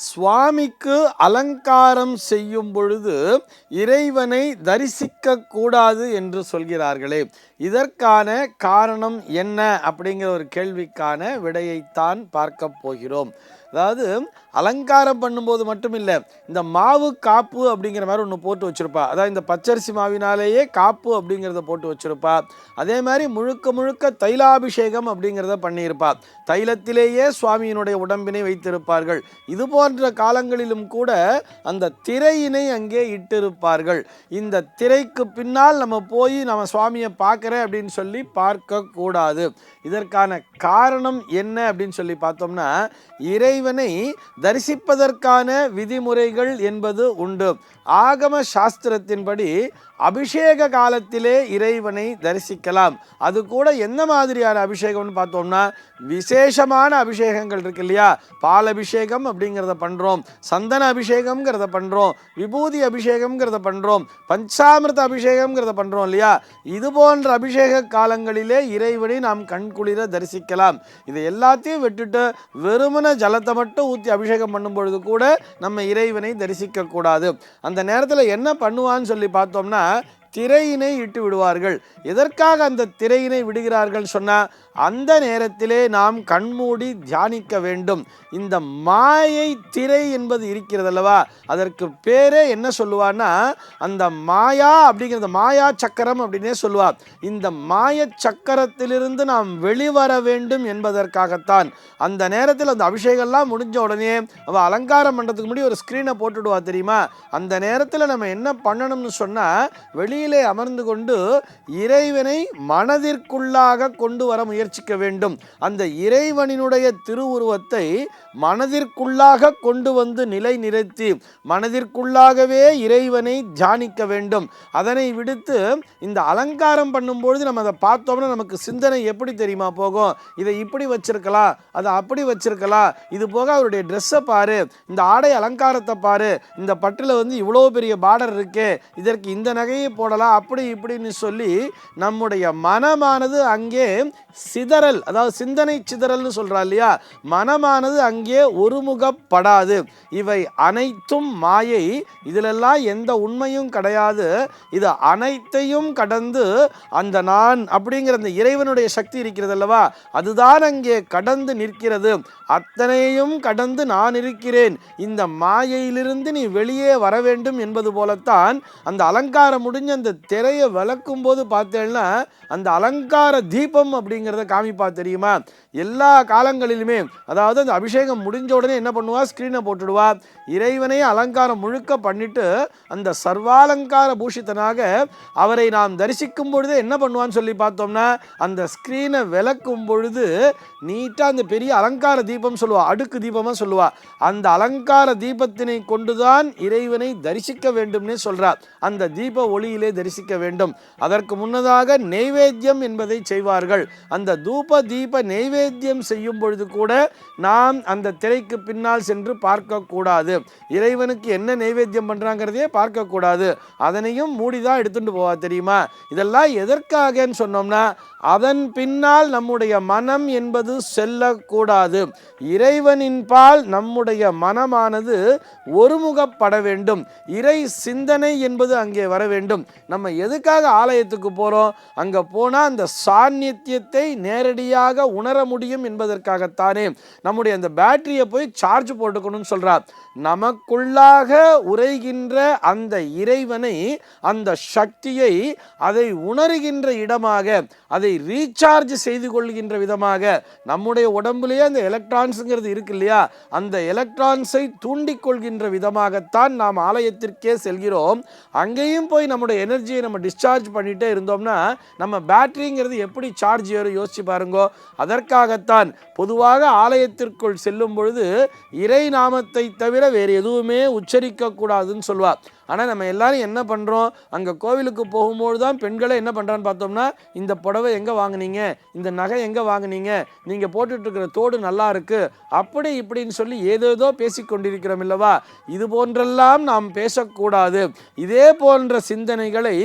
சுவாமிக்கு அலங்காரம் செய்யும் பொழுது இறைவனை தரிசிக்க கூடாது என்று சொல்கிறார்களே. இதற்கான காரணம் என்ன அப்படிங்கிற ஒரு கேள்விக்கான விடையைத்தான் பார்க்க போகிறோம். அதாவது அலங்காரம் பண்ணும்போது மட்டும் இல்லை இந்த மாவு காப்பு அப்படிங்கிற மாதிரி ஒன்று போட்டு வச்சுருப்பா. அதாவது இந்த பச்சரிசி மாவினாலேயே காப்பு அப்படிங்கிறத போட்டு வச்சுருப்பா. அதே மாதிரி முழுக்க முழுக்க தைலாபிஷேகம் அப்படிங்கிறத பண்ணியிருப்பா. தைலத்திலேயே சுவாமியினுடைய உடம்பினை வைத்திருப்பார்கள். இது போன்ற காலங்களிலும் கூட அந்த திரையினை அங்கே இட்டிருப்பார்கள். இந்த திரைக்கு பின்னால் நம்ம போய் நம்ம சுவாமியை பார்க்குறேன் அப்படின்னு சொல்லி பார்க்கக்கூடாது. இதற்கான காரணம் என்ன அப்படின்னு சொல்லி பார்த்தோம்னா இறைவனை தரிசிப்பதற்கான விதிமுறைகள் என்பது உண்டு. ஆகம சாஸ்திரத்தின்படி அபிஷேக காலத்திலே இறைவனை தரிசிக்கலாம். அது கூட எந்த மாதிரியான அபிஷேகம்னு பார்த்தோம்னா விசேஷமான அபிஷேகங்கள் இருக்கு இல்லையா? பால் அபிஷேகம் அப்படிங்கிறத பண்ணுறோம் சந்தன அபிஷேகம்ங்கிறத பண்ணுறோம் விபூதி அபிஷேகம்ங்கிறத பண்ணுறோம் பஞ்சாமிர்த அபிஷேகம்ங்கிறத பண்ணுறோம் இல்லையா? இது போன்ற அபிஷேக காலங்களிலே இறைவனை நாம் கண்குளிர தரிசிக்கலாம். இது எல்லாத்தையும் விட்டுட்டு வெறுமன ஜலத்தை மட்டும் ஊற்றி அபிஷேகம் பண்ணும் பொழுது கூட நம்ம இறைவனை தரிசிக்க கூடாது அந்த நேரத்தில் என்ன பண்ணுவான்னு சொல்லி பார்த்தோம்னா திரையினை இட்டு விடுவார்கள். எதற்காக அந்த திரையினை விடுகிறார்கள் சொன்னால் அந்த நேரத்திலே நாம் கண்மூடி தியானிக்க வேண்டும். இந்த மாயை திரை என்பது இருக்கிறதல்லவா? அதற்கு பேரே என்ன சொல்லுவான்னா அந்த மாயா அப்படிங்கிறது மாயா சக்கரம் அப்படின்னே சொல்லுவார் இந்த மாய சக்கரத்திலிருந்து நாம் வெளிவர வேண்டும் என்பதற்காகத்தான். அந்த நேரத்தில் அந்த அபிஷேகம்லாம் முடிஞ்ச உடனே அவள் அலங்காரம் பண்ணுறதுக்கு முன்னாடி ஒரு ஸ்க்ரீனை போட்டுடுவா தெரியுமா? அந்த நேரத்தில் நம்ம என்ன பண்ணணும்னு சொன்னால் வெளி வெளியிலே அமர்ந்து கொண்டு இறைவனை மனதிற்குள்ளாக கொண்டு வர முயற்சிக்க வேண்டும். அந்த இறைவனினுடைய திருவுருவத்தை மனதிற்குள்ளாக கொண்டு வந்து நிலை நிறுத்தி மனதிற்குள்ளாகவே இறைவனை தியானிக்க வேண்டும். அதனை விடுத்து இந்த அலங்காரம் பண்ணும்பொழுது நம்ம அதை பார்த்தோம்னா நமக்கு சிந்தனை எப்படி தெரியுமா போகும்? இதை இப்படி வச்சிருக்கலாம் அதை அப்படி வச்சிருக்கலாம் இது போக அவருடைய ட்ரெஸ்ஸை பாரு. இந்த ஆடை அலங்காரத்தை பாரு. இந்த பட்டில் வந்து இவ்வளோ பெரிய பார்டர் இருக்கு. இதற்கு இந்த நகையை போடலாம் அப்படி இப்படின்னு சொல்லி நம்முடைய மனமானது அங்கே சிதறல் அதாவது சிந்தனை சிதறல்னு சொல்றா இல்லையா? மனமானது அங்கே ஒருமுகப்படாது. இவை அனைத்தும் மாயை. இதிலெல்லாம் எந்த உண்மையும் கிடையாது. இது அனைத்தையும் கடந்து அந்த நான் அப்படிங்கிற அந்த இறைவனுடைய சக்தி இருக்கிறது அல்லவா? அதுதான் அங்கே கடந்து நிற்கிறது. அத்தனையும் கடந்து நான் இருக்கிறேன். இந்த மாயையிலிருந்து நீ வெளியே வர வேண்டும் என்பது போலத்தான் அந்த அலங்காரம் முடிஞ்ச அந்த திரையை விளக்கும் போது பார்த்தேன்னா அந்த அலங்கார தீபம் அப்படிங்கிறத காமிப்பா தெரியுமா? எல்லா காலங்களிலுமே அதாவது அந்த அபிஷேகம் முடிஞ்ச உடனே என்ன பண்ணுவா? ஸ்க்ரீனை போட்டுடுவா. இறைவனை அலங்காரம் முழுக்க பண்ணிட்டு அந்த சர்வாலங்கார பூஷித்தனாக அவரை நாம் தரிசிக்கும் பொழுது என்ன பண்ணுவான்னு சொல்லி பார்த்தோம்னா அந்த ஸ்க்ரீனை விளக்கும் பொழுது நீட்டாக அந்த பெரிய அலங்கார தீபம் சொல்லுவா அடுக்கு தீபமாக சொல்லுவா. அந்த அலங்கார தீபத்தினை கொண்டுதான் இறைவனை தரிசிக்க வேண்டும்னே சொல்கிறார் அந்த தீப ஒளியிலே தரிசிக்க வேண்டும். அதற்கு முன்னதாக நெய்வேத்தியம் என்பதை செய்வார்கள். அந்த தூப தீப நெய்வேத்தியம் செய்யும் பொழுது கூட நாம் அந்த திரைக்கு பின்னால் சென்று பார்க்க பார்க்கக்கூடாது இறைவனுக்கு என்ன நைவேத்தியம் பண்ணுறாங்கிறதையே பார்க்கக்கூடாது. அதனையும் மூடி தான் எடுத்துகிட்டு போவா தெரியுமா? இதெல்லாம் எதற்காகன்னு சொன்னோம்னா அதன் பின்னால் நம்முடைய மனம் என்பது செல்லக்கூடாது. இறைவனின் பால் நம்முடைய மனமானது ஒருமுகப்பட வேண்டும். இறை சிந்தனை என்பது அங்கே வர வேண்டும். நம்ம எதுக்காக ஆலயத்துக்கு போகிறோம் அங்கே போனால் அந்த சாநித்தியத்தை நேரடியாக உணர முடியும் என்பதற்காகத்தானே. நம்முடைய அந்த பேட்டரியை போய் சார்ஜ் போட்டுக்கணும்னு சொல்கிறார் நமக்குள்ளாக உரைகின்ற அந்த இறைவனை அந்த சக்தியை அதை உணர்கின்ற இடமாக அதை ரீசார்ஜ் செய்து கொள்கின்ற விதமாக நம்முடைய உடம்புலேயே அந்த எலக்ட்ரான்ஸுங்கிறது இருக்கு இல்லையா? அந்த எலக்ட்ரான்ஸை தூண்டிக்கொள்கின்ற விதமாகத்தான் நாம் ஆலயத்திற்கே செல்கிறோம். அங்கேயும் போய் நம்முடைய எனர்ஜியை நம்ம டிஸ்சார்ஜ் பண்ணிகிட்டே இருந்தோம்னா நம்ம பேட்டரிங்கிறது எப்படி சார்ஜ் ஏறும் யோசிச்சு பாருங்கோ. அதற்காகத்தான் பொதுவாக ஆலயத்திற்குள் செல்லும் பொழுது இறை நாமத்தை தவிர வேறு எதுவுமே உச்சரிக்க கூடாதுன்னு சொல்லுவார் ஆனால் நம்ம எல்லாரும் என்ன பண்ணுறோம் அங்கே கோவிலுக்கு போகும்போது தான் பெண்களை என்ன பண்ணுறான்னு பார்த்தோம்னா இந்த புடவை எங்கே வாங்குனீங்க? இந்த நகை எங்கே வாங்குனீங்க? நீங்கள் போட்டுட்ருக்கிற தோடு நல்லா இருக்குது அப்படி இப்படின்னு சொல்லி ஏதேதோ பேசி கொண்டிருக்கிறோம் இல்லவா? இது போன்றெல்லாம் நாம் பேசக்கூடாது. இதே போன்ற சிந்தனைகளை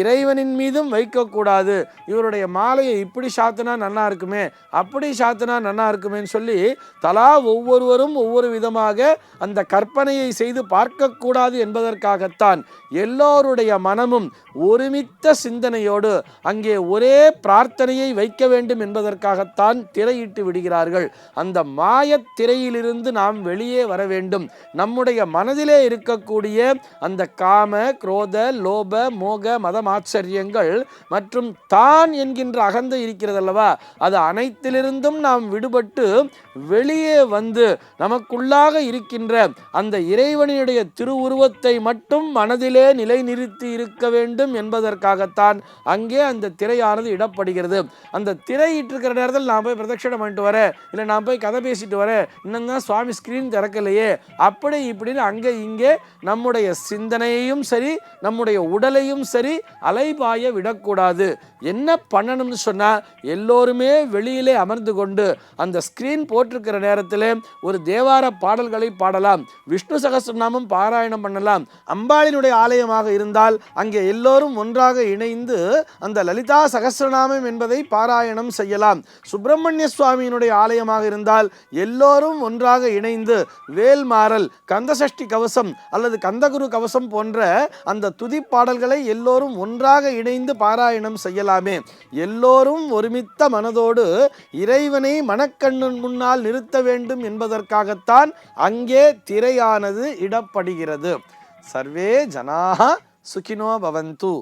இறைவனின் மீதும் வைக்கக்கூடாது. இவருடைய மாலையை இப்படி சாத்தினா நல்லா இருக்குமே? அப்படி சாத்தினா நல்லா இருக்குமேன்னு சொல்லி தலா ஒவ்வொருவரும் ஒவ்வொரு விதமாக அந்த கற்பனையை செய்து பார்க்கக்கூடாது என்பதற்காக என்பதற்காகத்தான் எல்லோருடைய மனமும் ஒருமித்த சிந்தனையோடு அங்கே ஒரே பிரார்த்தனையை வைக்க வேண்டும் என்பதற்காகத்தான் திரையிட்டு விடுகிறார்கள். அந்த மாயத் திரையிலிருந்து நாம் வெளியே வர வேண்டும். நம்முடைய மனதிலே இருக்கக்கூடிய அந்த காம குரோத லோப மோக மதமாச்சரியங்கள் மற்றும் தான் என்கின்ற அகந்தை இருக்கிறதல்லவா? அது அனைத்திலிருந்தும் நாம் விடுபட்டு வெளியே வந்து நமக்குள்ளாக இருக்கின்ற அந்த இறைவனுடைய திருவுருவத்தை மட்டும் மனதிலே நிலைநிறுத்தி இருக்க வேண்டும் என்பதற்காகத்தான் அங்கே அந்த திரையானது இடப்படுகிறது. அந்த திரையிட்டிருக்கிற நேரத்தில் நான் போய் பிரதட்சணம் பண்ணிட்டு வரேன். இல்லை நான் போய் கதை பேசிட்டு வரேன். இன்னும் தான் சுவாமி ஸ்க்ரீன் திறக்கலையே. அப்படி இப்படின்னு அங்கே இங்கே நம்முடைய சிந்தனையையும் சரி நம்முடைய உடலையும் சரி அலைபாய விடக்கூடாது. என்ன பண்ணணும்னு சொன்னால் எல்லோருமே வெளியிலே அமர்ந்து கொண்டு அந்த ஸ்க்ரீன் போட்டிருக்கிற நேரத்தில் ஒரு தேவார பாடல்களை பாடலாம். விஷ்ணு சகஸ்ரநாமம் பாராயணம் பண்ணலாம். அம்பாளினுடைய ஆலயமாக இருந்தால் அங்கே எல்லோரும் ஒன்றாக இணைந்து அந்த லலிதா சகஸ்ரநாமம் என்பதை பாராயணம் செய்யலாம். சுப்பிரமணிய சுவாமியினுடைய ஆலயமாக இருந்தால் எல்லோரும் ஒன்றாக இணைந்து வேல்மாறல் கந்தசஷ்டி கவசம் அல்லது கந்தகுரு கவசம் போன்ற அந்த துதி பாடல்களை எல்லோரும் ஒன்றாக இணைந்து பாராயணம் செய்யலாம். எல்லோரும் ஒருமித்த மனதோடு இறைவனை மனக்கண்ணன் முன்னால் நிறுத்த வேண்டும் என்பதற்காகத்தான் அங்கே திரையானது இடப்படுகிறது. சர்வே ஜனாக சுகினோ பவந்து.